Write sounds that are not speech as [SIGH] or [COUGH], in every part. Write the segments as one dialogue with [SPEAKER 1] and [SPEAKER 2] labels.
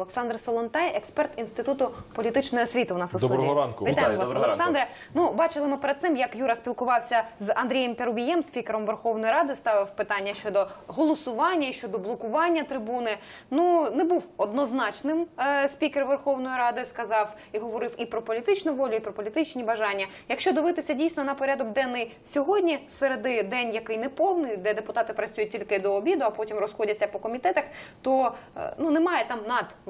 [SPEAKER 1] Олександр Солонтай, експерт інституту політичної освіти. У нас у
[SPEAKER 2] Доброго ранку.
[SPEAKER 1] Вітаємо
[SPEAKER 2] Вітаю,
[SPEAKER 1] вас, Олександре. Ну бачили ми перед цим, як Юра спілкувався з Андрієм Парубієм, спікером Верховної Ради, ставив питання щодо голосування і щодо блокування трибуни. Ну не був однозначним е, спікер Верховної Ради. Сказав і говорив і про політичну волю, і про політичні бажання. Якщо дивитися дійсно на порядок денний сьогодні, середи день, який не повний, де депутати працюють тільки до обіду, а потім розходяться по комітетах, то е, ну немає там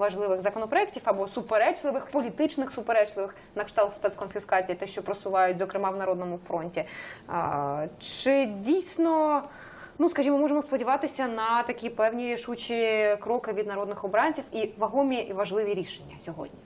[SPEAKER 1] надважливих законопроєктів або суперечливих, політичних суперечливих на кшталт спецконфіскації, те, що просувають, зокрема в Народному фронті. Чи дійсно? Ну, скажімо, можемо сподіватися на такі певні рішучі кроки від народних обранців і вагомі і важливі рішення сьогодні.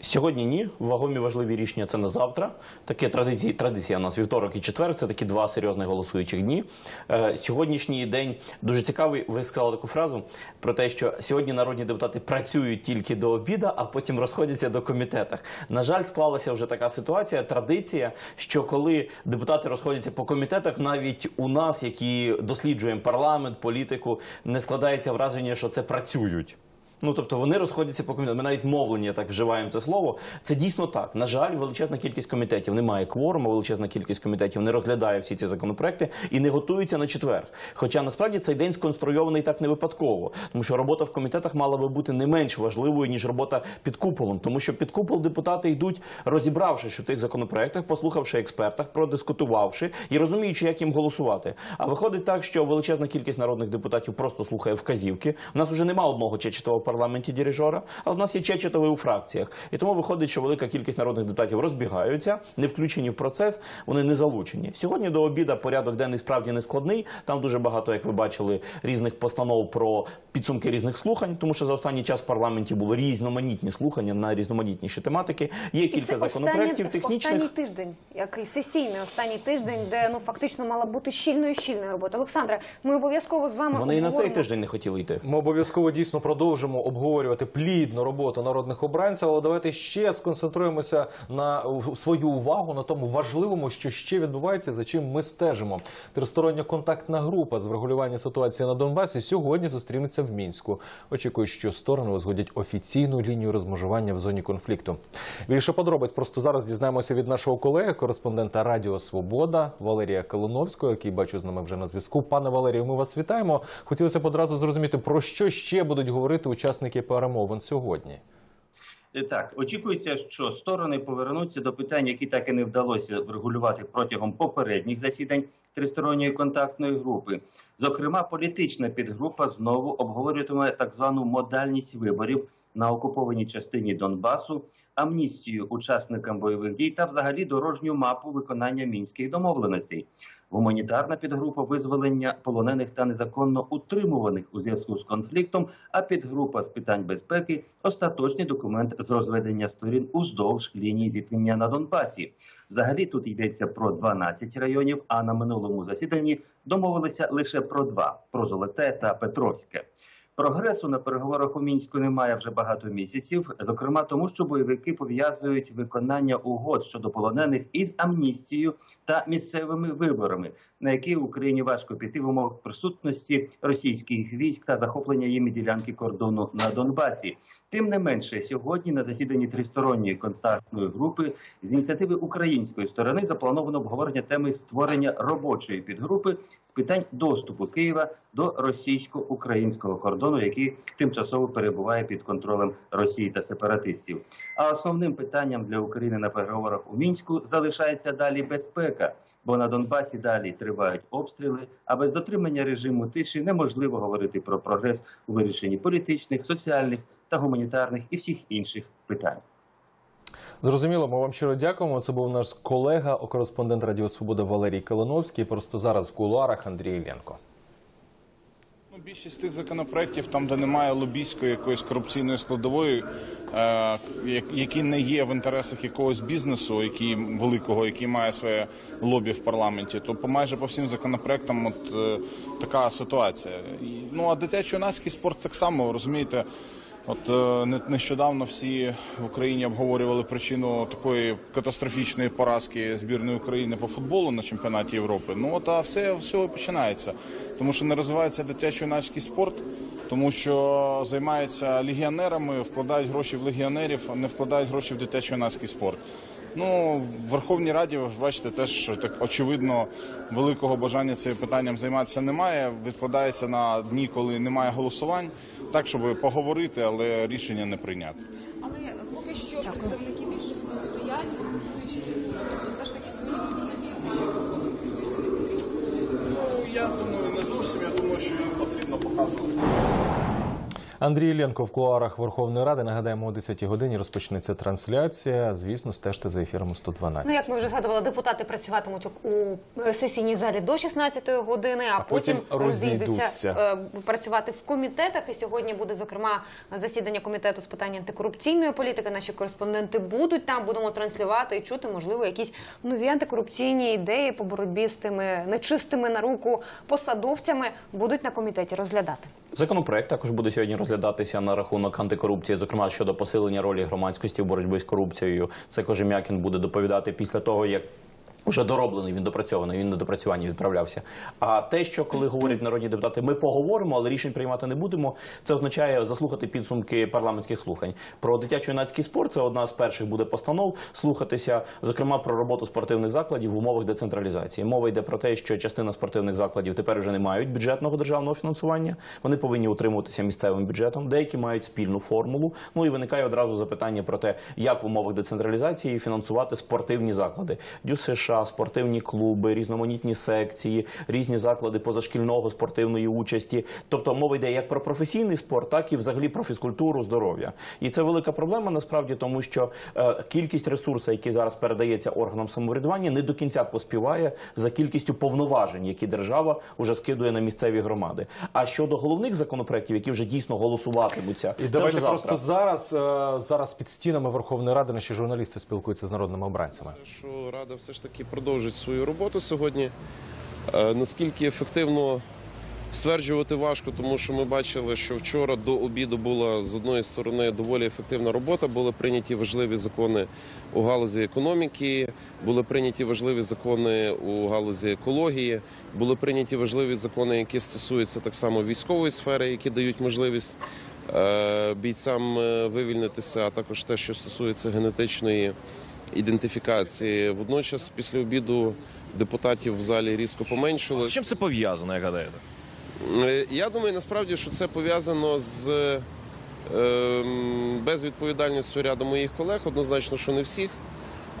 [SPEAKER 3] Сьогодні ні. Вагомі важливі рішення це на завтра. Таке традиції, традиція у нас вівторок і четвер. Це такі два серйозних голосуючих дні. Е, сьогоднішній день дуже цікавий. Ви сказали таку фразу про те, що сьогодні народні депутати працюють тільки до обіда, а потім розходяться до комітетах. На жаль, склалася вже така ситуація, традиція, що коли депутати розходяться по комітетах, навіть у нас, які досліджуємо парламент, політику, не складається враження, що це працюють. Ну тобто вони розходяться по комітетам. Ми навіть мовлення так вживаємо це слово. Це дійсно так. На жаль, величезна кількість комітетів немає кворуму, величезна кількість комітетів не розглядає всі ці законопроекти і не готуються на четвер. Хоча насправді цей день сконструйований так не випадково, тому що робота в комітетах мала би бути не менш важливою ніж робота під куполом, тому що під купол депутати йдуть, розібравшись у тих законопроектах, послухавши експертах, продискутувавши і розуміючи, як їм голосувати. А виходить так, що величезна кількість народних депутатів просто слухає вказівки. У нас вже нема одного чечетового в парламенті дирижера, але в нас є чечетовий у фракціях. І тому виходить, що велика кількість народних депутатів розбігаються, не включені в процес, вони не залучені. Сьогодні до обіда порядок денний справді не складний. Там дуже багато, як ви бачили, різних постанов про підсумки різних слухань, тому що за останній час в парламенті були різноманітні слухання на різноманітніші тематики. Є кілька законопроєктів
[SPEAKER 1] останній,
[SPEAKER 3] технічних.
[SPEAKER 1] останній тиждень, який сесійний останній тиждень, де ну фактично мала бути щільною щільною робота. Олександре, ми обов'язково з вами
[SPEAKER 3] Вони і на цей тиждень не хотіли йти.
[SPEAKER 2] Ми обов'язково дійсно продовжимо обговорювати плідну роботу народних обранців, але давайте ще сконцентруємося на свою увагу на тому важливому, що ще відбувається, за чим ми стежимо. Тристороння контактна група з врегулювання ситуації на Донбасі сьогодні зустрінеться в мінську. Очікують, що сторони узгодять офіційну лінію розмежування в зоні конфлікту. Більше подробиць просто зараз дізнаємося від нашого колеги, кореспондента Радіо Свобода Валерія Калиновського, який бачу з нами вже на зв'язку. Пане Валерію, ми вас вітаємо. Хотілося б одразу зрозуміти, про що ще будуть говорити учасники перемовин сьогодні.
[SPEAKER 4] Е, Так, очікується, що сторони повернуться до питань, які так і не вдалося врегулювати протягом попередніх засідань тристоронньої контактної групи. Зокрема, політична підгрупа знову обговорюватиме так звану модальність виборів на окупованій частині Донбасу, амністію учасникам бойових дій та взагалі дорожню мапу виконання мінських домовленостей. Гуманітарна підгрупа визволення полонених та незаконно утримуваних у зв'язку з конфліктом. А підгрупа з питань безпеки остаточний документ з розведення сторін уздовж лінії зіткнення на Донбасі. Взагалі тут йдеться про 12 районів. А на минулому засіданні домовилися лише про два: про Золоте та Петровське. Прогресу на переговорах у мінську немає вже багато місяців, зокрема тому, що бойовики пов'язують виконання угод щодо полонених із амністією та місцевими виборами, на які Україні важко піти в умовах присутності російських військ та захоплення їми ділянки кордону на Донбасі. Тим не менше, сьогодні на засіданні тристоронньої контактної групи з ініціативи української сторони заплановано обговорення теми створення робочої підгрупи з питань доступу Києва до російсько-українського кордону, який тимчасово перебуває під контролем Росії та сепаратистів. А основним питанням для України на переговорах у мінську залишається далі безпека, бо на Донбасі далі тривають обстріли. А без дотримання режиму тиші неможливо говорити про прогрес у вирішенні політичних, соціальних та гуманітарних і всіх інших питань.
[SPEAKER 2] Зрозуміло, ми вам щиро дякуємо. Це був наш колега, кореспондент Радіо Свобода Валерій Калиновський. Просто зараз в кулуарах Андрій Іллєнко.
[SPEAKER 5] Ну, більшість тих законопроєктів, там, де немає лобійської якоїсь корупційної складової, е, які не є в інтересах якогось бізнесу, який великого, який має своє лобі в парламенті, то по майже по всім законопроектам от е, така ситуація. Ну а дитячий юнацький спорт так само розумієте. От е, нещодавно всі в Україні обговорювали причину такої катастрофічної поразки збірної України по футболу на чемпіонаті Європи. Ну от а все все починається, тому що не розвивається дитячо-юнацький спорт, тому що займаються легіонерами, вкладають гроші в легіонерів, а не вкладають гроші в дитячо-юнацький спорт. Ну, в Верховній Раді, ви ж бачите, теж так очевидно великого бажання цим питанням займатися немає. Відкладається на дні, коли немає голосувань, так щоб поговорити, але рішення не прийняти.
[SPEAKER 6] Але поки що представники більшості стоять. Тобто все ж таки сьогодні надіються, що
[SPEAKER 5] Ну я думаю, не зовсім. Я думаю, що їм потрібно показувати.
[SPEAKER 2] Андрій Іллєнко в кулуарах Верховної Ради. Нагадаємо, о 10-й годині розпочнеться трансляція. Звісно, стежте за ефіром 112.
[SPEAKER 1] Ну, як ми вже згадували, депутати працюватимуть у е, сесійній залі до 16-ї години, а,
[SPEAKER 2] А потім розійдуться.
[SPEAKER 1] розійдуться е, працювати в комітетах. І сьогодні буде зокрема засідання комітету з питань антикорупційної політики. Наші кореспонденти будуть там. Будемо транслювати і чути, можливо, якісь нові антикорупційні ідеї по боротьбі з тими нечистими на руку посадовцями будуть на комітеті розглядати.
[SPEAKER 3] Законопроект також буде сьогодні розглядатися на рахунок антикорупції, зокрема щодо посилення ролі громадськості в боротьбі з корупцією. Це Кожем'якін буде доповідати після того, як. Вже дороблений, він допрацьований, він на допрацювання відправлявся. А те, що коли говорять народні депутати, ми поговоримо, але рішень приймати не будемо. Це означає заслухати підсумки парламентських слухань. Про дитячо-юнацький спорт це одна з перших буде постанов слухатися, зокрема про роботу спортивних закладів в умовах децентралізації. Мова йде про те, що частина спортивних закладів тепер вже не мають бюджетного державного фінансування. Вони повинні утримуватися місцевим бюджетом. Деякі мають спільну формулу. Ну і виникає одразу запитання про те, як в умовах децентралізації фінансувати спортивні заклади. Дюс США, спортивні клуби, різноманітні секції, різні заклади позашкільного спортивної участі. Тобто мова йде як про професійний спорт, так і взагалі про фізкультуру, здоров'я. І це велика проблема насправді, тому що е, кількість ресурсів, які зараз передається органам самоврядування, не до кінця поспіває за кількістю повноважень, які держава вже скидує на місцеві громади. А щодо головних законопроєктів, які вже дійсно голосуватимуться,
[SPEAKER 2] І
[SPEAKER 3] це
[SPEAKER 2] давайте
[SPEAKER 3] вже
[SPEAKER 2] просто
[SPEAKER 3] завтра.
[SPEAKER 2] зараз, е, зараз під стінами Верховної Ради наші журналісти спілкуються з народними обранцями.
[SPEAKER 7] що Рада все ж таки продовжить свою роботу сьогодні. Е, Наскільки ефективно стверджувати важко, тому що ми бачили, що вчора до обіду була з одної сторони доволі ефективна робота. Були прийняті важливі закони у галузі економіки, були прийняті важливі закони у галузі екології, були прийняті важливі закони, які стосуються так само військової сфери, які дають можливість е, бійцям е, вивільнитися, а також те, що стосується генетичної ідентифікації. Водночас, після обіду депутатів в залі різко поменшило.
[SPEAKER 8] З чим це пов'язано, як гадаєте?
[SPEAKER 7] Е, Я думаю, насправді, що це пов'язано з ем, безвідповідальністю ряду моїх колег. Однозначно, що не всіх.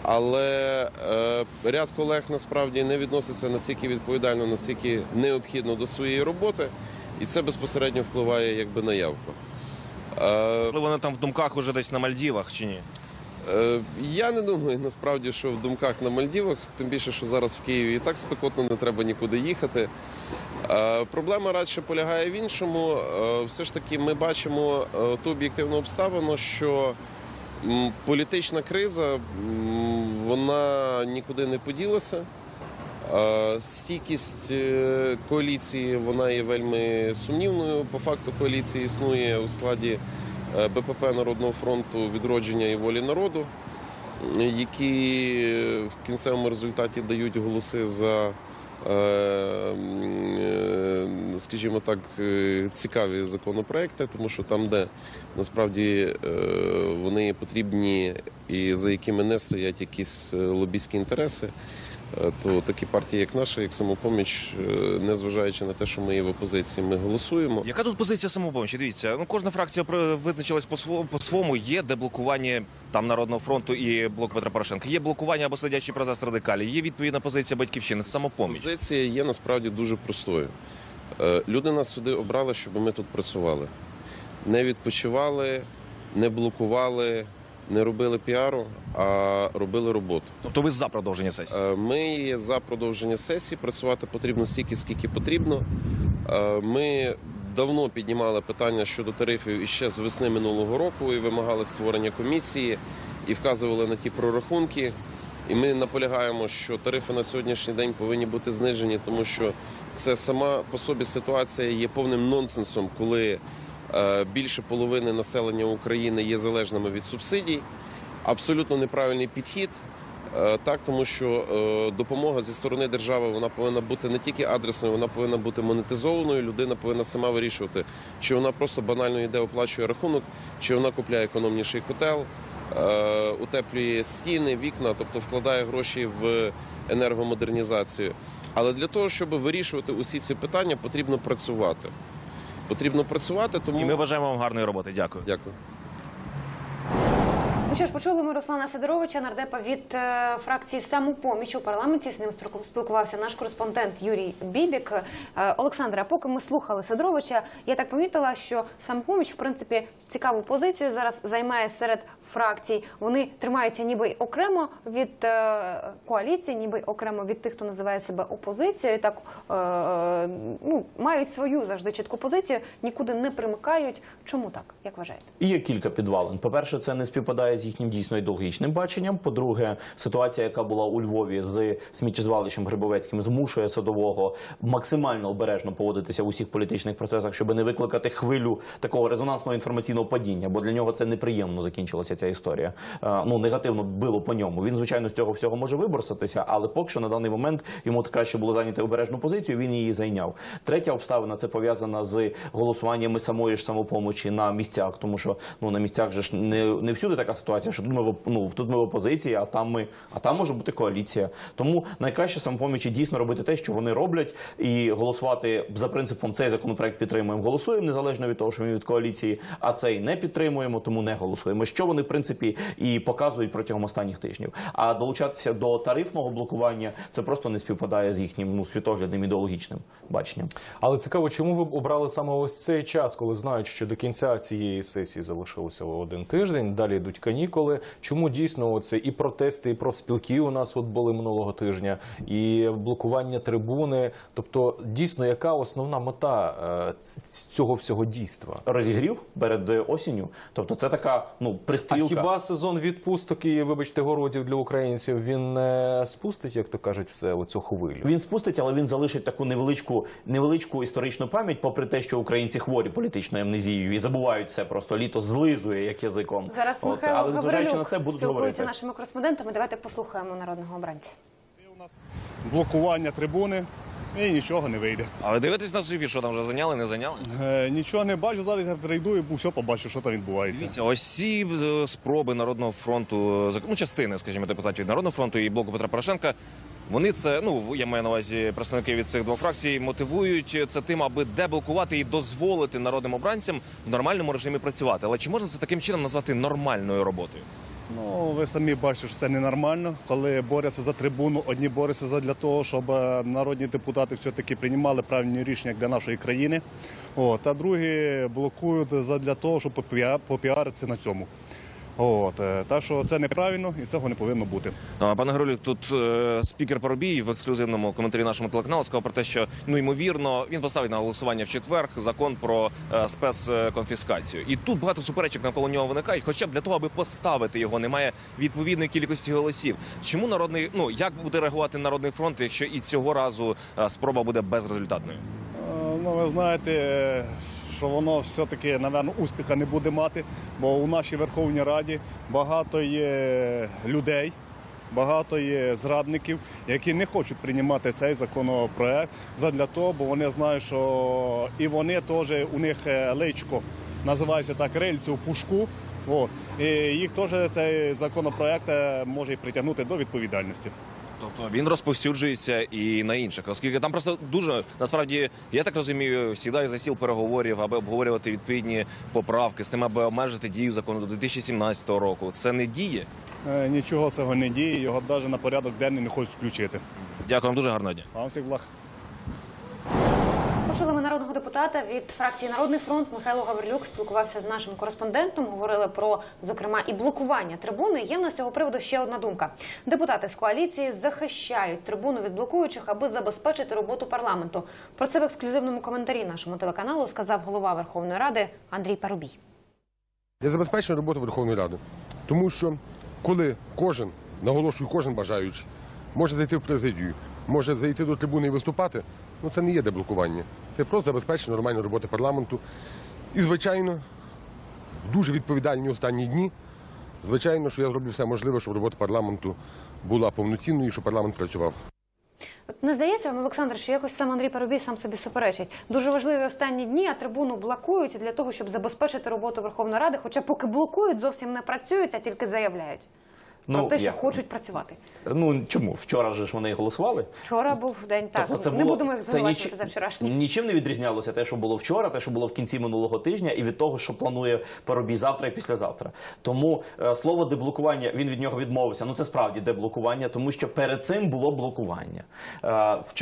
[SPEAKER 7] Але е, ряд колег насправді не відноситься настільки відповідально, настільки необхідно до своєї роботи, і це безпосередньо впливає якби на явку. Е,
[SPEAKER 8] Можливо, вони там в думках уже десь на Мальдівах чи ні?
[SPEAKER 7] Е, Я не думаю насправді, що в думках на Мальдівах, тим більше, що зараз в Києві і так спекотно, не треба нікуди їхати. Е, Проблема радше полягає в іншому. Е, Все ж таки, ми бачимо ту об'єктивну обставину, що політична криза вона нікуди не поділася. Стійкість коаліції вона є вельми сумнівною. По факту коаліція існує у складі БПП Народного фронту відродження і волі народу, які е, в кінцевому результаті дають голоси за, е, е, скажімо так, е, цікаві законопроекти, тому що там, де насправді е, вони потрібні і за якими не стоять якісь е, лобійські інтереси. Е, То такі партії, як наша, як самопоміч, е, незважаючи на те, що ми є в опозиції, ми голосуємо.
[SPEAKER 8] Яка тут позиція самопомочі? Дивіться, ну кожна фракція визначилась по своєму. Є деблокування там народного фронту і блок Петра Порошенка. Є блокування або сидячий протест радикалів. Є відповідна позиція батьківщини самопоміч.
[SPEAKER 7] Позиція є насправді дуже простою. Е, Люди нас сюди обрали, щоб ми тут працювали. Не відпочивали, не блокували, не робили піару, а робили роботу.
[SPEAKER 8] Тобто ви за продовження сесії?
[SPEAKER 7] Е, Ми за продовження сесії. Працювати потрібно стільки, скільки потрібно. Е, Ми давно піднімали питання щодо тарифів іще з весни минулого року і вимагали створення комісії і вказували на ті прорахунки. І ми наполягаємо, що тарифи на сьогоднішній день повинні бути знижені, тому що це сама по собі ситуація є повним нонсенсом, коли більше половини населення України є залежними від субсидій. Абсолютно неправильний підхід. Е, Так, тому що е, допомога зі сторони держави вона повинна бути не тільки адресною, вона повинна бути монетизованою. Людина повинна сама вирішувати, чи вона просто банально йде оплачує рахунок, чи вона купляє економніший котел, е, утеплює стіни, вікна, тобто вкладає гроші в енергомодернізацію. Але для того, щоб вирішувати усі ці питання, потрібно працювати. Потрібно працювати, тому
[SPEAKER 8] І ми бажаємо вам гарної роботи. Дякую.
[SPEAKER 7] дякую.
[SPEAKER 1] Що ж, почули ми Руслана Сидоровича, нардепа від е, фракції «Самопоміч» у парламенті. З ним спілку- спілкувався наш кореспондент Юрій Бібік. Е, Олександра, поки ми слухали Сидоровича, я так помітила, що «Самопоміч» в принципі цікаву позицію зараз займає серед фракцій. Вони тримаються ніби окремо від е, коаліції, ніби окремо від тих, хто називає себе опозицією. Так е, ну мають свою завжди чітку позицію, нікуди не примикають. Чому так? Як вважаєте?
[SPEAKER 3] Є кілька підвалин. По-перше, це не співпадає з їхнім дійсно ідеологічним баченням. По-друге, ситуація, яка була у Львові з сміттєзвалищем Грибовецьким, змушує садового максимально обережно поводитися в усіх політичних процесах, щоб не викликати хвилю такого резонансного інформаційного падіння, бо для нього це неприємно закінчилася ця історія. Е, Ну негативно било по ньому. Він звичайно з цього всього може виборсатися, але поки що на даний момент йому краще було зайняти обережну позицію. Він її зайняв. Третя обставина це пов'язана з голосуваннями самої ж самопомочі на місцях, тому що ну на місцях же ж не, не всюди така ситуація, що тут ми ну, тут ми в опозиції, а там ми, а там може бути коаліція. Тому найкраще самопомічі дійсно робити те, що вони роблять, і голосувати за принципом цей законопроект підтримуємо, голосуємо незалежно від того, що він від коаліції, а цей не підтримуємо, тому не голосуємо. Що вони в принципі і показують протягом останніх тижнів. А долучатися до тарифного блокування це просто не співпадає з їхнім ну світоглядним ідеологічним баченням.
[SPEAKER 2] Але цікаво, чому ви обрали саме ось цей час, коли знають, що до кінця цієї сесії залишилося один тиждень, далі йдуть канікули. Чому дійсно це і протести, і профспілки у нас от були минулого тижня, і блокування трибуни? Тобто, дійсно, яка основна мета е, цього всього дійства?
[SPEAKER 3] Розігрів перед осінню. Тобто, це така ну
[SPEAKER 2] А хіба сезон відпусток і, вибачте, городів для українців він не спустить, як то кажуть, все оцю хвилю?
[SPEAKER 3] Він спустить, але він залишить таку невеличку невеличку історичну пам'ять, попри те, що українці хворі політичною амнезією і забувають це просто літо злизує як язиком.
[SPEAKER 1] Зараз
[SPEAKER 3] От,
[SPEAKER 1] Михайло
[SPEAKER 3] але незважаючи на це будуть говорити.
[SPEAKER 1] нашими кореспондентами. Давайте послухаємо народного обранця.
[SPEAKER 9] У нас блокування трибуни і нічого не вийде.
[SPEAKER 8] А ви дивитесь на живі, що там вже зайняли, не зайняли?
[SPEAKER 9] Е, нічого не бачу. Зараз я прийду і все побачу, що там відбувається.
[SPEAKER 8] Дивіться, ось ці е, спроби народного фронту, зак- ну частини, скажімо, депутатів народного фронту і блоку Петра Порошенка. Вони це, ну я маю на увазі представники від цих двох фракцій, мотивують це тим, аби деблокувати і дозволити народним обранцям в нормальному режимі працювати. Але чи можна це таким чином назвати нормальною роботою?
[SPEAKER 9] Ну ви самі бачите, що це ненормально, коли борються за трибуну. Одні борються за для того, щоб е, народні депутати все таки приймали правильні рішення для нашої країни. От, а другі блокують для того, щоб попіа- попіаритися на цьому. От, е, так що це неправильно і цього не повинно бути.
[SPEAKER 8] А, Пане Гролік, тут е, спікер Парубій в ексклюзивному коментарі нашому телеканалу сказав про те, що ну ймовірно він поставить на голосування в четвер закон про е, спецконфіскацію. І тут багато суперечок навколо нього виникають. Хоча б для того, аби поставити його, немає відповідної кількості голосів. Чому народний ну як буде реагувати народний фронт, якщо і цього разу е, спроба буде безрезультатною?
[SPEAKER 9] Е, Ну, ви знаєте, е, що воно все-таки, напевно, успіха не буде мати, бо у нашій Верховній Раді багато є людей, багато є зрадників, які не хочуть приймати цей законопроект задля того, бо вони знають, що і вони теж у них е, личко називається так рельці у пушку. От. І їх теж цей законопроект е, може притягнути до відповідальності.
[SPEAKER 8] Тобто він розповсюджується і на інших, оскільки там просто дуже насправді я так розумію, сідає за сіл переговорів, аби обговорювати відповідні поправки з тим, аби обмежити дію закону до 2017 року. Це не діє.
[SPEAKER 9] Е, Нічого цього не діє, його навіть на порядок денний не хочуть включити.
[SPEAKER 8] Дякую вам дуже гарного дня.
[SPEAKER 9] Вам всіх благ.
[SPEAKER 1] Почули ми народного депутата від фракції Народний фронт Михайло Гаврилюк спілкувався з нашим кореспондентом. Говорили про зокрема і блокування трибуни. Є в нас з цього приводу ще одна думка. Депутати з коаліції захищають трибуну від блокуючих, аби забезпечити роботу парламенту. Про це в ексклюзивному коментарі нашому телеканалу сказав голова Верховної Ради Андрій Парубій.
[SPEAKER 10] для забезпечення роботи Верховної Ради. Тому що коли кожен, наголошую, кожен бажаючий, може зайти в президію, може зайти до трибуни і виступати, ну це не є деблокування. Це просто забезпечення нормальної роботи парламенту. І, звичайно, дуже відповідальні останні дні, звичайно, що я зроблю все можливе, щоб робота парламенту була повноцінною, і щоб парламент працював.
[SPEAKER 1] Не здається вам, Олександр, що якось сам Андрій Парубій сам собі суперечить. Дуже важливі останні дні, а трибуну блокують для того, щоб забезпечити роботу Верховної Ради. Хоча поки блокують, зовсім не працюють, а тільки заявляють про те, що
[SPEAKER 3] як?
[SPEAKER 1] хочуть працювати.
[SPEAKER 3] Ну чому? Вчора ж вони голосували.
[SPEAKER 1] Вчора був день так.
[SPEAKER 3] Тобто це
[SPEAKER 1] не
[SPEAKER 3] було-
[SPEAKER 1] будемо звинувачувати
[SPEAKER 3] ніч-
[SPEAKER 1] за вчорашній.
[SPEAKER 3] Нічим не відрізнялося те, що було вчора, те, що було в кінці минулого тижня, і від того, що планує Парубій завтра і післязавтра. Тому е, слово деблокування він від нього відмовився. Ну це справді деблокування, тому що перед цим було блокування.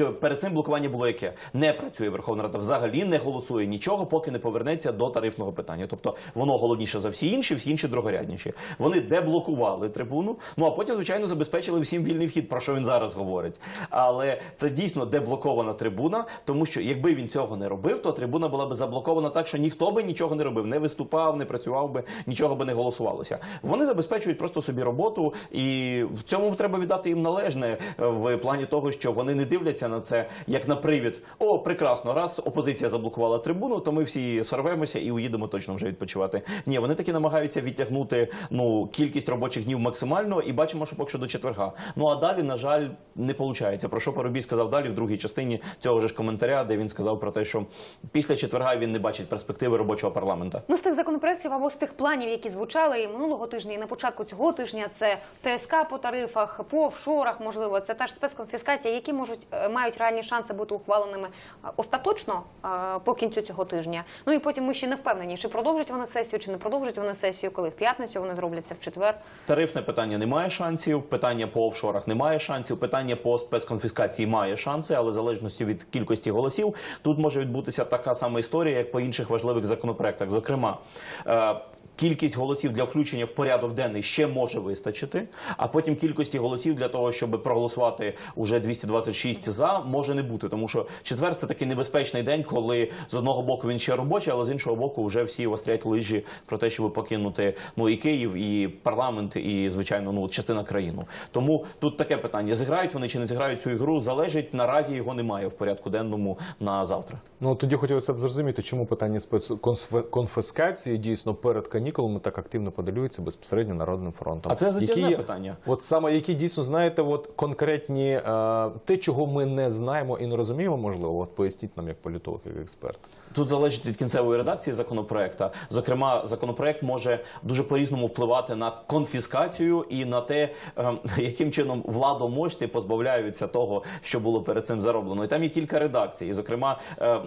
[SPEAKER 3] Е, перед цим блокування було яке? Не працює Верховна Рада, взагалі не голосує нічого, поки не повернеться до тарифного питання. Тобто воно головніше за всі інші, всі інші другорядніші. Вони деблокували трибуну. Ну а потім, звичайно, забезпечили всім вільний вхід, про що він зараз говорить. Але це дійсно деблокована трибуна, тому що якби він цього не робив, то трибуна була би заблокована так, що ніхто би нічого не робив, не виступав, не працював би, нічого би не голосувалося. Вони забезпечують просто собі роботу, і в цьому треба віддати їм належне е, в плані того, що вони не дивляться на це як на привід. О, прекрасно, раз опозиція заблокувала трибуну, то ми всі сорвемося і уїдемо точно вже відпочивати. Ні, вони таки намагаються відтягнути ну кількість робочих днів максимально, і бачимо, що поки що до четверга. Ну а далі, на жаль, не виходить. Про що Парубій сказав далі в другій частині цього ж коментаря, де він сказав про те, що після четверга він не бачить перспективи робочого парламента.
[SPEAKER 1] Ну, з тих законопроєктів або з тих планів, які звучали і минулого тижня, і на початку цього тижня, це ТСК по тарифах, по офшорах, можливо, це та ж спецконфіскація, які можуть е, мають реальні шанси бути ухваленими е, остаточно е, по кінцю цього тижня. Ну і потім ми ще не впевнені, чи продовжать вони сесію, чи не продовжать вони сесію, коли в п'ятницю вони зроблять це в четвер.
[SPEAKER 3] Тарифне питання немає шансів, питання по офшорах немає шансів, питання по спецконфіскації має шанси, але в залежності від кількості голосів тут може відбутися така сама історія, як по інших важливих законопроектах. Зокрема, е, Кількість голосів для включення в порядок денний ще може вистачити, а потім кількості голосів для того, щоб проголосувати уже 226 за, може не бути, тому що четвер це такий небезпечний день, коли з одного боку він ще робочий, але з іншого боку вже всі острять лижі про те, щоб покинути ну і Київ, і парламент, і звичайно, ну частина країни. Тому тут таке питання: зіграють вони чи не зіграють цю ігру, залежить наразі його немає в порядку денному на завтра.
[SPEAKER 2] Ну тоді хотілося б зрозуміти, чому питання спецконфіскації дійсно перед канікулами так активно подалюється безпосередньо народним фронтом.
[SPEAKER 3] А це затяжне
[SPEAKER 2] Які
[SPEAKER 3] питання.
[SPEAKER 2] От саме які дійсно знаєте, от конкретні е, те, чого ми не знаємо і не розуміємо, можливо, от поясніть нам як політолог, як експерт.
[SPEAKER 3] Тут залежить від кінцевої редакції законопроекта. Зокрема, законопроект може дуже по-різному впливати на конфіскацію і на те, ем, яким чином владоможці позбавляються того, що було перед цим зароблено. І там є кілька редакцій. Зокрема, е,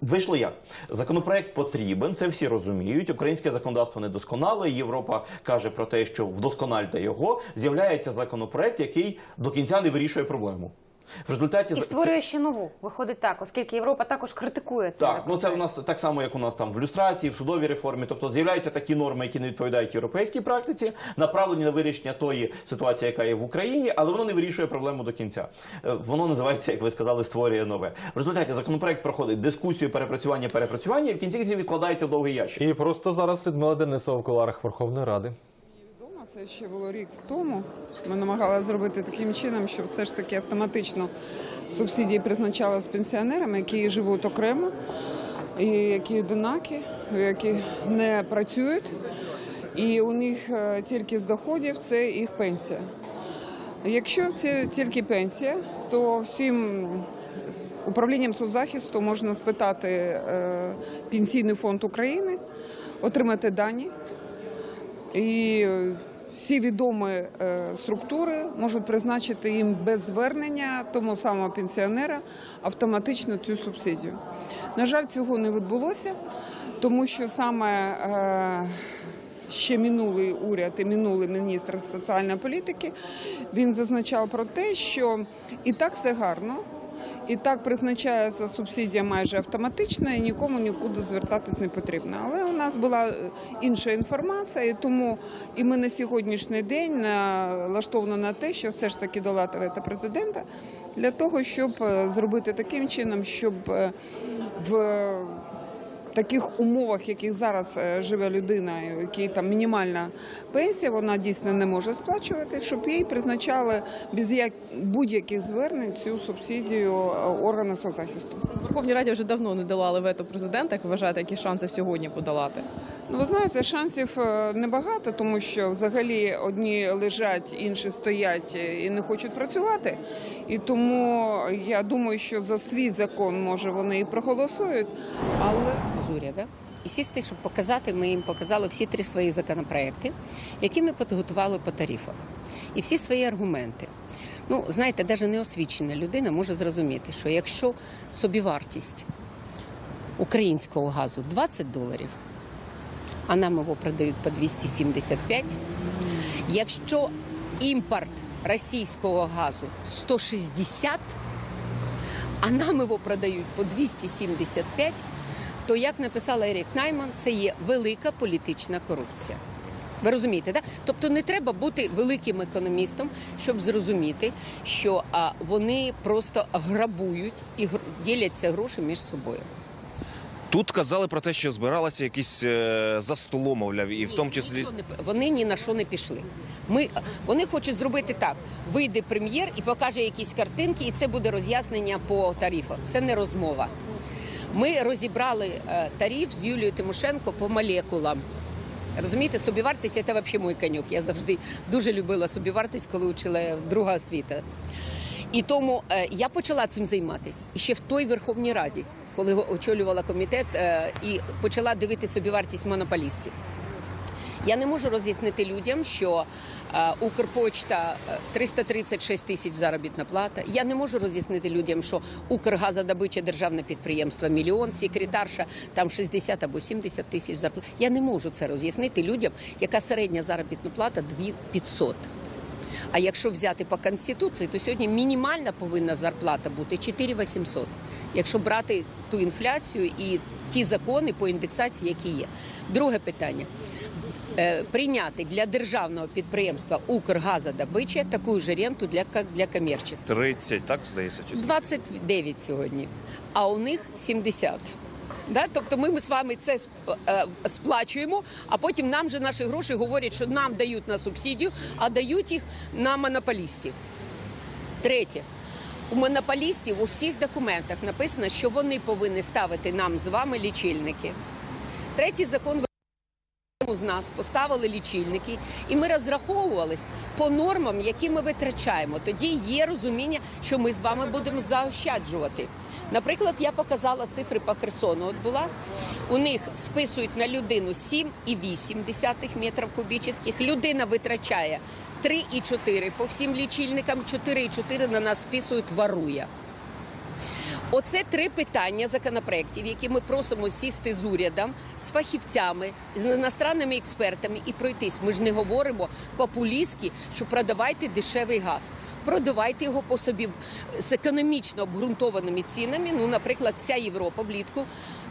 [SPEAKER 3] вийшло як законопроект потрібен, це всі розуміють. Українське законодавство недосконале. Європа каже про те, що вдоскональте його. З'являється законопроект, який до кінця не вирішує проблему. В результаті
[SPEAKER 1] І створює ще нову. Виходить так, оскільки Європа також критикує це.
[SPEAKER 3] так, ну це у нас так само, як у нас там в люстрації, в судовій реформі. Тобто з'являються такі норми, які не відповідають європейській практиці, направлені на вирішення тої ситуації, яка є в Україні, але воно не вирішує проблему до кінця. Е, Воно називається, як ви сказали, створює нове. В результаті законопроект проходить дискусію, перепрацювання, перепрацювання, і в кінці кінців відкладається в довгий ящик.
[SPEAKER 2] І просто зараз Людмила Денисова в куларах Верховної Ради.
[SPEAKER 6] Це ще було рік тому. Ми намагалися зробити таким чином, щоб все ж таки автоматично субсидії призначалися пенсіонерам, які живуть окремо, і які одинакі, які не працюють, і у них е, тільки з доходів це їх пенсія. Якщо це тільки пенсія, то всім управлінням соцзахисту можна спитати е, Пенсійний фонд України, отримати дані. І всі відомі е, структури можуть призначити їм без звернення тому самого пенсіонера автоматично цю субсидію. На жаль, цього не відбулося, тому що саме е, ще минулий уряд і минулий міністр соціальної політики він зазначав про те, що і так все гарно. І так призначається субсидія майже автоматично, і нікому нікуди звертатись не потрібно. Але у нас була е, інша інформація, і тому і ми на сьогоднішній день налаштовані на те, що все ж таки долати та президента для того, щоб е, зробити таким чином, щоб е, в таких умовах, в яких зараз е, живе людина, які там мінімальна пенсія, вона дійсно не може сплачувати, щоб їй призначали без як- будь-яких звернень цю субсидію органу органи соцзахисту.
[SPEAKER 11] Верховній Раді вже давно не долали вето президента. Як вважаєте, які шанси сьогодні подолати?
[SPEAKER 6] Ну, ви знаєте, шансів е, небагато, тому що взагалі одні лежать, інші стоять і не хочуть працювати. І тому я думаю, що за свій закон може вони і проголосують, але
[SPEAKER 12] з уряду і сісти, щоб показати. Ми їм показали всі три свої законопроекти, які ми підготували по тарифах, і всі свої аргументи. Ну, знаєте, навіть неосвічена людина може зрозуміти, що якщо собівартість українського газу 20 доларів, а нам його продають по 275, якщо імпорт російського газу 160, а нам його продають по 275, то як написала Ерік Найман, це є велика політична корупція. Ви розумієте, так? Тобто не треба бути великим економістом, щоб зрозуміти, що а, вони просто грабують і діляться гроші між собою.
[SPEAKER 8] Тут казали про те, що збиралися якісь е, за столом, мовляв, і в
[SPEAKER 12] Ні,
[SPEAKER 8] тому числі
[SPEAKER 12] не вони ні на що не пішли. Ми вони хочуть зробити так: вийде прем'єр і покаже якісь картинки, і це буде роз'яснення по тарифах. Це не розмова. Ми розібрали е, тариф з Юлією Тимошенко по молекулам. Розумієте, собівартість це взагалі мій конюк. Я завжди дуже любила собівартість, коли учила друга освіта. І тому е, я почала цим займатися ще в той Верховній Раді, коли очолювала комітет е, і почала дивити собівартість монополістів. Я не можу роз'яснити людям, що е, Укрпочта е, 336 тисяч заробітна плата. Я не можу роз'яснити людям, що Укргазодобича державне підприємство мільйон, секретарша там 60 або 70 тисяч зарплат. Я не можу це роз'яснити людям, яка середня заробітна плата 2500. А якщо взяти по конституції, то сьогодні мінімальна повинна зарплата бути 4800. Якщо брати ту інфляцію і ті закони по індексації, які є. Друге питання. Е, Прийняти для державного підприємства Укргазодобича таку ж ренту для, для комерції.
[SPEAKER 8] 30, так здається, чи
[SPEAKER 12] 29 сьогодні, а у них 70. Да? Тобто ми, ми з вами це е, сплачуємо, а потім нам же наші гроші говорять, що нам дають на субсидію, а дають їх на монополістів. Третє. У монополістів у всіх документах написано, що вони повинні ставити нам з вами лічильники. Третій закон з нас поставили лічильники, і ми розраховувались по нормам, які ми витрачаємо. Тоді є розуміння, що ми з вами будемо заощаджувати. Наприклад, я показала цифри по Херсону. От була у них списують на людину 7,8 метрів кубічних. Людина витрачає 3,4 по всім лічильникам, 4,4 на нас списують ворує. Оце три питання законопроєктів, які ми просимо сісти з урядом, з фахівцями, з іностранними експертами і пройтись. Ми ж не говоримо популістськи, що продавайте дешевий газ. Продавайте його по собі з економічно обґрунтованими цінами. Ну, наприклад, вся Європа влітку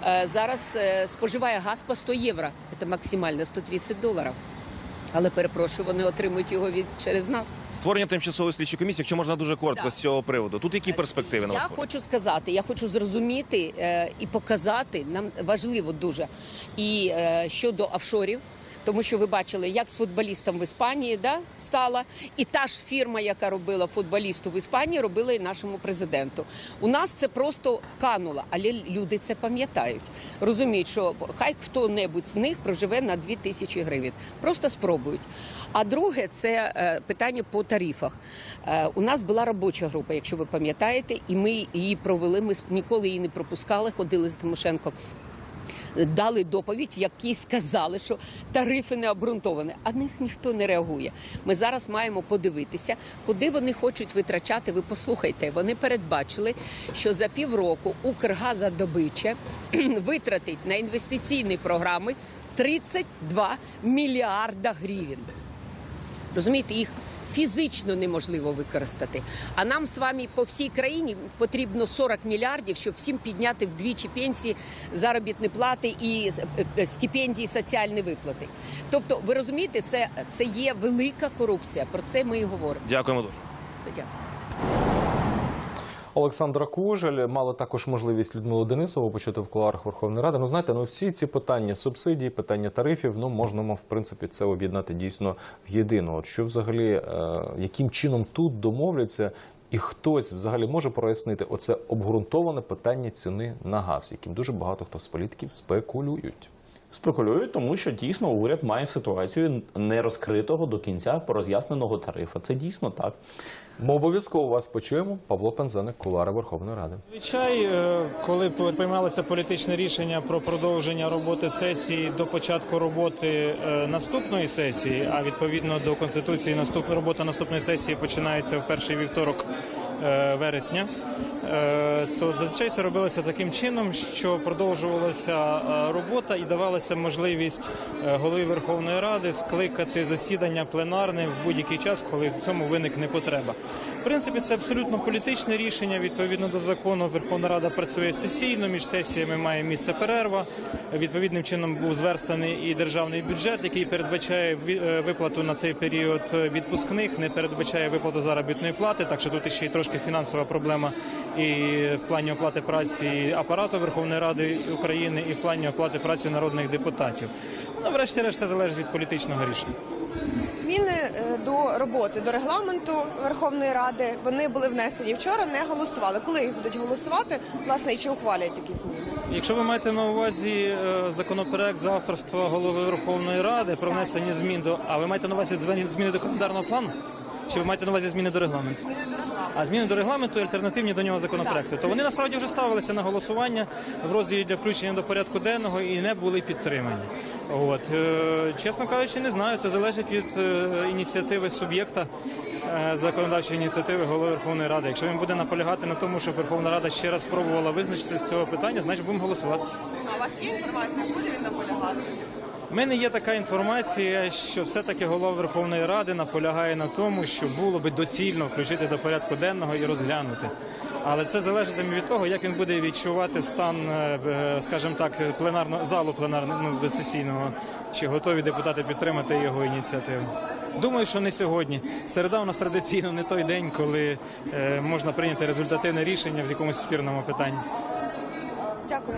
[SPEAKER 12] е, зараз е, споживає газ по 100 євро. Це максимально 130 доларів. Але перепрошую, вони отримують його від через нас.
[SPEAKER 8] створення тимчасової слідчої комісії, якщо можна дуже коротко
[SPEAKER 12] Так.
[SPEAKER 8] з цього приводу. Тут які перспективи на
[SPEAKER 12] Я хочу сказати, я хочу зрозуміти е, і показати. Нам важливо дуже і е, щодо офшорів. Тому що ви бачили, як з футболістом в Іспанії да, стала, і та ж фірма, яка робила футболісту в Іспанії, робила і нашому президенту. У нас це просто кануло, але люди це пам'ятають. Розуміють, що хай хто-небудь з них проживе на 2 тисячі гривень. Просто спробують. А друге, це е, питання по тарифах. Е, у нас була робоча група, якщо ви пам'ятаєте, і ми її провели. Ми ніколи її не пропускали, ходили з Тимошенко дали доповідь, які сказали, що тарифи не обґрунтовані, а них ніхто не реагує. Ми зараз маємо подивитися, куди вони хочуть витрачати. Ви послухайте, вони передбачили, що за півроку Укргазодобича [CLEARS THROAT] витратить на інвестиційні програми 32 мільярда гривень. Розумієте, їх фізично неможливо використати. А нам з вами по всій країні потрібно 40 мільярдів, щоб всім підняти вдвічі пенсії, заробітні плати і е, е, стипендії, соціальні виплати. Тобто, ви розумієте, це, це є велика корупція. Про це ми і говоримо.
[SPEAKER 8] Дякуємо дуже.
[SPEAKER 12] Дякую.
[SPEAKER 2] Олександра Кужель мали також можливість Людмилу Денисову почути в кулуарах Верховної Ради. Ну знаєте, ну всі ці питання субсидій, питання тарифів, ну можна в принципі це об'єднати дійсно в єдину. От що взагалі, е, яким чином тут домовляться, і хтось взагалі може прояснити оце обґрунтоване питання ціни на газ, яким дуже багато хто з політиків спекулюють.
[SPEAKER 3] Спекулюють, тому що дійсно уряд має ситуацію нерозкритого до кінця пороз'ясненого тарифа. Це дійсно так.
[SPEAKER 2] Ми обов'язково вас почуємо. Павло Пензеник, кулуари Верховної Ради.
[SPEAKER 13] Звичай, е, коли приймалося політичне рішення про продовження роботи сесії до початку роботи е, наступної сесії, а відповідно до конституції наступ... робота наступної сесії починається в перший вівторок е, вересня, то зазвичай це робилося таким чином, що продовжувалася робота і давалася можливість голові Верховної Ради скликати засідання пленарне в будь-який час, коли в цьому виникне потреба. В принципі, це абсолютно політичне рішення. Відповідно до закону, Верховна Рада працює сесійно. Між сесіями має місце перерва. Відповідним чином був зверстаний і державний бюджет, який передбачає е, виплату на цей період відпускних, не передбачає виплату заробітної плати. Так що тут ще й трошки фінансова проблема і в плані оплати праці апарату Верховної Ради України, і в плані оплати праці народних депутатів. Ну, врешті-решт, це залежить від політичного рішення.
[SPEAKER 14] Зміни е, до роботи до регламенту Верховної Ради вони були внесені вчора. Не голосували. Коли їх будуть голосувати, власне, і чи ухвалять такі зміни?
[SPEAKER 13] Якщо ви маєте на увазі е, законопроект за авторства голови Верховної Ради про внесення змін до а ви маєте на увазі зміни зміни до календарного плану? Чи ви маєте на увазі зміни до регламенту?
[SPEAKER 14] Зміни до регламенту.
[SPEAKER 13] А зміни до регламенту і альтернативні до нього законопроекти. То вони насправді вже ставилися на голосування в розділі для включення до порядку денного і не були підтримані. От е, чесно кажучи, не знаю. Це залежить від е, ініціативи суб'єкта е, законодавчої ініціативи голови Верховної Ради. Якщо він буде наполягати на тому, щоб Верховна Рада ще раз спробувала визначитися з цього питання, значить будемо голосувати.
[SPEAKER 14] А у вас є інформація, буде він наполягати?
[SPEAKER 13] У мене є така інформація, що все-таки голова Верховної Ради наполягає на тому, що було би доцільно включити до порядку денного і розглянути. Але це залежатиме від того, як він буде відчувати стан, е, е, скажімо так, пленарного залу пленарного ну, сесійного, чи готові депутати підтримати його ініціативу. Думаю, що не сьогодні. Середа у нас традиційно не той день, коли е, можна прийняти результативне рішення в якомусь спірному питанні.
[SPEAKER 14] Дякую.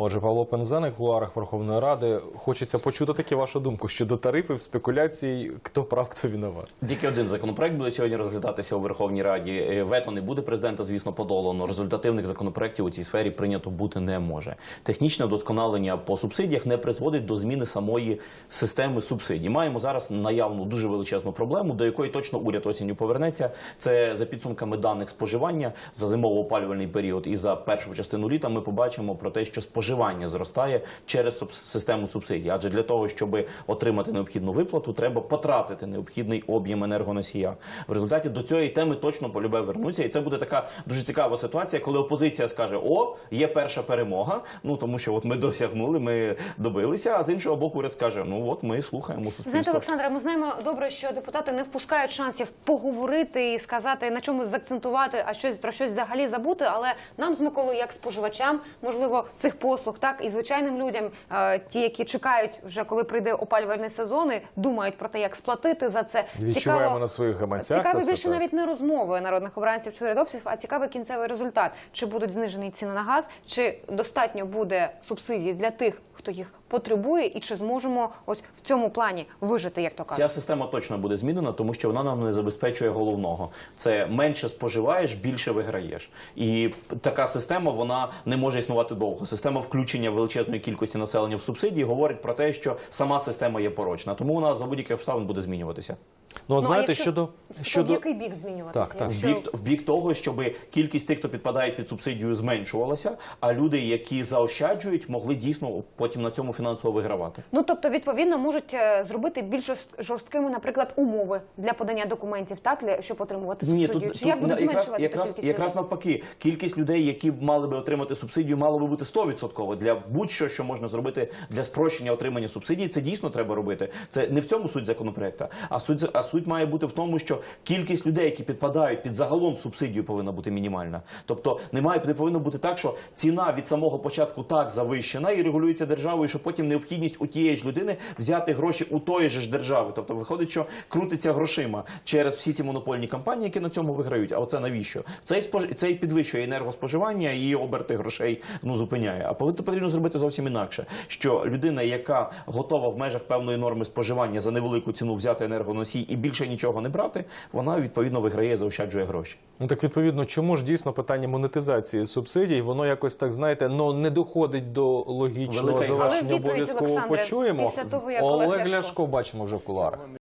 [SPEAKER 2] Отже, Павло Пензеник в кулуарах Верховної Ради. Хочеться почути таки вашу думку щодо тарифів, спекуляцій, хто прав, хто виноват.
[SPEAKER 3] Тільки один законопроект буде сьогодні розглядатися у Верховній Раді. Е, Вето не буде президента, звісно, подолано. Результативних законопроектів у цій сфері прийнято бути не може. Технічне вдосконалення по субсидіях не призводить до зміни самої системи субсидій. Маємо зараз наявну дуже величезну проблему, до якої точно уряд осінню повернеться. Це за підсумками даних споживання за зимово-опалювальний період і за першу частину літа. Ми побачимо про те, що споживання зростає через систему субсидій. Адже для того, щоб отримати необхідну виплату, треба потратити необхідний об'єм енергоносія. В результаті до цієї теми точно полюбе вернуться, і це буде така дуже цікава ситуація, коли опозиція скаже: О, є перша перемога. Ну тому що от ми досягнули, ми добилися. А з іншого боку, уряд скаже: Ну от ми слухаємо суспільство.
[SPEAKER 1] Знаєте, Олександра, ми знаємо добре, що депутати не впускають шансів поговорити і сказати на чомусь заакцентувати, а щось про щось взагалі забути. Але нам з Миколою, як споживачам, можливо, цих послуг, так і звичайним людям, е, ті, які чекають вже коли прийде опалювальний сезон, і думають про те, як сплатити за це.
[SPEAKER 2] Відчуваємо на своїх гаманцях.
[SPEAKER 1] Цікаві більше
[SPEAKER 2] так.
[SPEAKER 1] навіть не розмови народних обранців чи урядовців, а цікавий кінцевий результат. Чи будуть знижені ціни на газ, чи достатньо буде субсидій для тих, хто їх потребує, і чи зможемо ось в цьому плані вижити, як то кажуть.
[SPEAKER 3] Ця система точно буде змінена, тому що вона нам не забезпечує головного. Це менше споживаєш, більше виграєш. І така система вона не може існувати довго. Система включення величезної кількості населення в субсидії говорить про те, що сама система є порочна. Тому вона за будь-яких обставин буде змінюватися.
[SPEAKER 2] Ну, от
[SPEAKER 1] а
[SPEAKER 2] знаєте,
[SPEAKER 1] якщо-
[SPEAKER 2] щодо
[SPEAKER 1] В який бік змінюватися?
[SPEAKER 2] Так, так.
[SPEAKER 3] В бік, в бік того, щоб кількість тих, хто підпадає під субсидію, зменшувалася, а люди, які заощаджують, могли дійсно потім на цьому фінансово вигравати.
[SPEAKER 1] Ну тобто, відповідно, можуть е, зробити більш жорсткими, наприклад, умови для подання документів, так для щоб отримувати
[SPEAKER 3] Ні, тут,
[SPEAKER 1] Чи як
[SPEAKER 3] тут
[SPEAKER 1] будуть
[SPEAKER 3] якраз,
[SPEAKER 1] зменшувати
[SPEAKER 3] якраз, якраз навпаки, кількість людей, які б мали би отримати субсидію, мало би бути 100%. для будь-що, що можна зробити для спрощення отримання субсидій. Це дійсно треба робити. Це не в цьому суть законопроекту, а суть а суть має бути в тому, що кількість людей, які підпадають під загалом субсидію, повинна бути мінімальна. Тобто немає не повинно бути так, що ціна від самого початку так завищена і регулюється державою, що потім необхідність у тієї ж людини взяти гроші у тої ж держави. Тобто виходить, що крутиться грошима через всі ці монопольні компанії, які на цьому виграють. А оце навіщо? Цей спож... цей підвищує енергоспоживання і оберти грошей ну зупиняє. А потрібно зробити зовсім інакше. Що людина, яка готова в межах певної норми споживання за невелику ціну взяти енергоносій і більше нічого не брати, вона відповідно виграє, заощаджує гроші.
[SPEAKER 2] Ну так відповідно, чому ж дійсно питання монетизації субсидій, воно якось так знаєте, ну не доходить до логічного
[SPEAKER 3] Велика-
[SPEAKER 2] завершення. Обов'язково почуємо.
[SPEAKER 1] після того, як Олег
[SPEAKER 2] Ляшко бачимо вже в куларах.